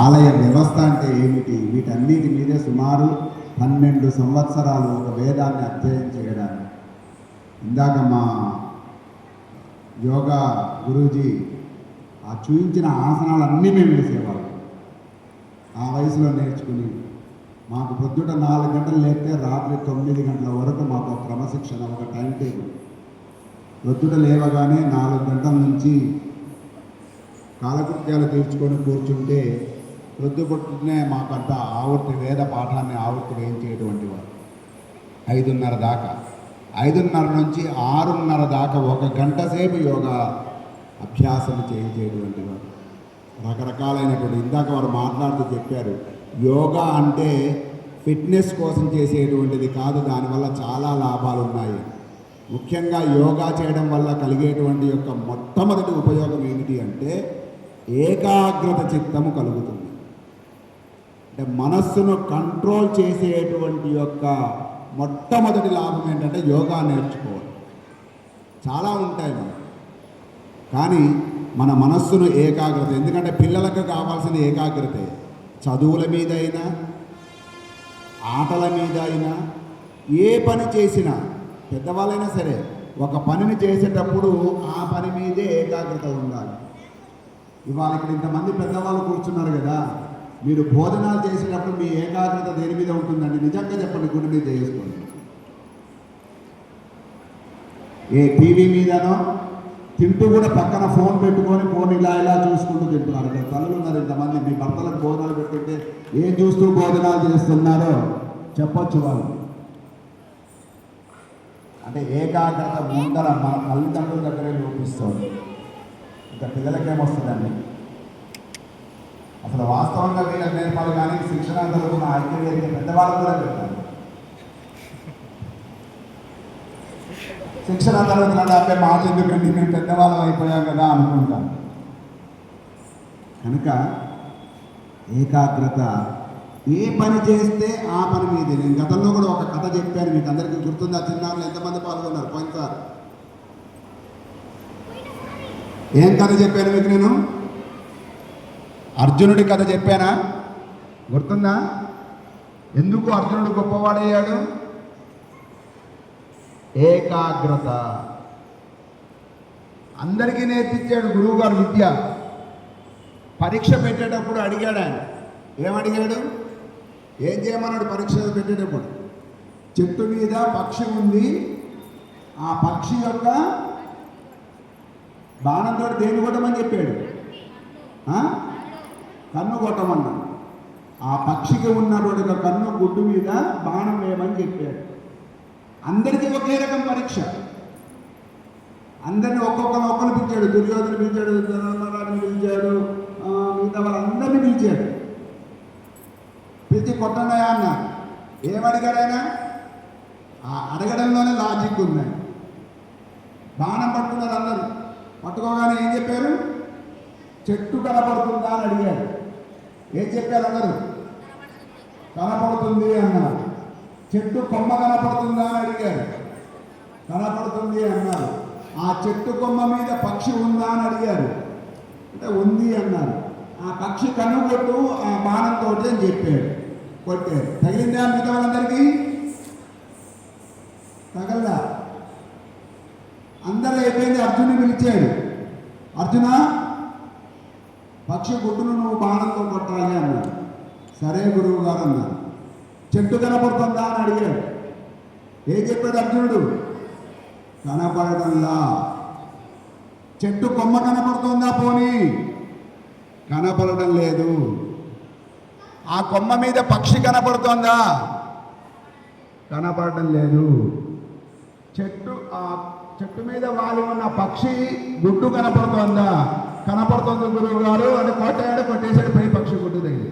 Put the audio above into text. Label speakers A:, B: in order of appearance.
A: ఆలయ వ్యవస్థ అంటే ఏమిటి? వీటన్నిటి మీదే సుమారు పన్నెండు సంవత్సరాలు ఒక వేదాన్ని అధ్యయనం చేయడానికి. ఇందాక మా యోగా గురూజీ ఆ చూపించిన ఆసనాలన్నీ మేము వేసేవాళ్ళం. ఆ వయసులో నేర్చుకుని మాకు పొద్దుట నాలుగు గంటలు లేపితే రాత్రి తొమ్మిది గంటల వరకు మాకు క్రమశిక్షణ ఒక టైం టేబుల్. పొద్దుట లేవగానే నాలుగు గంటల నుంచి కాలకృత్యాలు తీర్చుకొని కూర్చుంటే పొద్దుపొట్టునే మాకంతా ఆవృత్తి వేద పాఠాన్ని ఆవృత్తి వేయించేటువంటి వారు. ఐదున్నర దాకా. ఐదున్నర నుంచి ఆరున్నర దాకా ఒక గంట సేపు యోగా అభ్యాసం చేయించేటువంటి వారు. రకరకాలైనటువంటి ఇందాక వారు మాట్లాడుతూ చెప్పారు యోగా అంటే ఫిట్నెస్ కోసం చేసేటువంటిది కాదు దానివల్ల చాలా లాభాలు ఉన్నాయి ముఖ్యంగా యోగా చేయడం వల్ల కలిగేటువంటి యొక్క మొట్టమొదటి ఉపయోగం ఏమిటి అంటే ఏకాగ్రత చిత్తము కలుగుతుంది. అంటే మనస్సును కంట్రోల్ చేసేటువంటి యొక్క మొట్టమొదటి లాభం ఏంటంటే యోగా నేర్చుకోవాలి చాలా ఉంటాయి మనం కానీ మన మనస్సును ఏకాగ్రత ఎందుకంటే పిల్లలకు కావాల్సిన ఏకాగ్రతే చదువుల మీద అయినా ఆటల మీద అయినా ఏ పని చేసినా పెద్దవాళ్ళైనా సరే ఒక పనిని చేసేటప్పుడు ఆ పని మీదే ఏకాగ్రత ఉండాలి. ఇవాళ ఇక్కడ ఇంతమంది పెద్దవాళ్ళు కూర్చున్నారు కదా మీరు భోజనాలు చేసేటప్పుడు మీ ఏకాగ్రత దేని మీద ఉంటుందండి? నిజంగా చెప్పండి గుడి మీద చేసుకోండి ఏ టీవీ మీదనో తింటూ కూడా పక్కన ఫోన్ పెట్టుకొని ఫోన్ ఇలా ఇలా చూసుకుంటూ తింటున్నారు. ఇక్కడ తల్లులు ఉన్నారు ఇంతమంది మీ భర్తలకు భోజనాలు పెట్టుకుంటే ఏం చూస్తూ భోజనాలు చేస్తున్నారో చెప్పొచ్చు వాళ్ళు. అంటే ఏకాగ్రత ముందర మన తల్లిదండ్రుల దగ్గరే లోపిస్తుంది. ఇంకా పిల్లలకేమొస్తుందండి? అసలు వాస్తవంగా వీళ్ళకి నేర్పాలి కానీ శిక్షణ జరుగుతున్న జరిగే పెద్దవాళ్ళు కూడా పెడతారు శిక్షణ తరగతులు అంటే మాట ఎందుకండి? మేము పెద్దవాళ్ళం అయిపోయాం కదా అనుకుంటాం. కనుక ఏకాగ్రత ఏ పని చేస్తే ఆ పని మీదే. నేను గతంలో కూడా ఒక కథ చెప్పాను మీకు అందరికీ గుర్తుందా? చిన్నారులు ఎంతమంది పాల్గొన్నారు? పోయినసారి. ఏం కథ చెప్పాను మీకు నేను? అర్జునుడి కథ చెప్పానా? గుర్తుందా? ఎందుకు అర్జునుడు గొప్పవాడయ్యాడు ఏకాగ్రత. అందరికీ నేర్పించాడు గురువుగారు విద్య. పరీక్ష పెట్టేటప్పుడు అడిగాడు ఆయన. ఏమడిగాడు? ఏం చేయమన్నాడు పరీక్ష పెట్టేటప్పుడు? చెట్టు మీద పక్షి ఉంది. ఆ పక్షి యొక్క బాణంతో దేని కొట్టమని చెప్పాడు? కన్ను కొట్టమన్నాడు. ఆ పక్షికి ఉన్నటువంటి ఒక కన్ను గుడ్డు మీద బాణం వేయమని చెప్పాడు. అందరికీ ఒకే రకం పరీక్ష. అందరిని ఒక్కొక్కరు ఒక్కరు పిలిచాడు. దుర్యోధన పిలిచాడు ధర్మరాజుని పిలిచాడు మిగతా వాళ్ళందరినీ పిలిచాడు. పిలిచి కొట్టనయా అన్నారు ఏమడిగాడైనా ఆ అడగడంలోనే లాజిక్ ఉంది. బాణం పట్టుకున్నారు అందరూ. పట్టుకోగానే ఏం చెప్పారు? చెట్టు కనపడుతుందా అని అడిగారు ఏం చెప్పారు అందరూ? కనపడుతుంది అన్నారు. చెట్టు కొమ్మ కనపడుతుందా అని అడిగారు. కనపడుతుంది అన్నారు. ఆ చెట్టు కొమ్మ మీద పక్షి ఉందా అని అడిగారు. అంటే ఉంది అన్నారు. ఆ పక్షి కన్ను కొట్టు ఆ బాణంతో అని చెప్పాడు కొట్టారు. తగిలిందా మిగతా వాళ్ళందరికీ తగలదా అందరూ అయిపోయింది అర్జునుని పిలిచాడు అర్జున పక్షి గుడ్డును నువ్వు బాణంతో కొట్టాలి అన్నాడు. సరే గురువు గారు అన్నారు. చెట్టు కనపడుతుందా అని అడిగాడు. ఏం చెప్పాడు అర్జునుడు? కనపడటంలా చెట్టు కొమ్మ కనపడుతుందా పోనీ? కనపడటం లేదు. ఆ కొమ్మ మీద పక్షి కనపడుతోందా? కనపడటం లేదు. చెట్టు ఆ చెట్టు మీద వాలి ఉన్న పక్షి గుడ్డు కనపడుతోందా? కనపడుతుంది గురువు గారు అని కొట్టాడు కొట్టేశాడు పై పక్షి గుడ్డు దగ్గర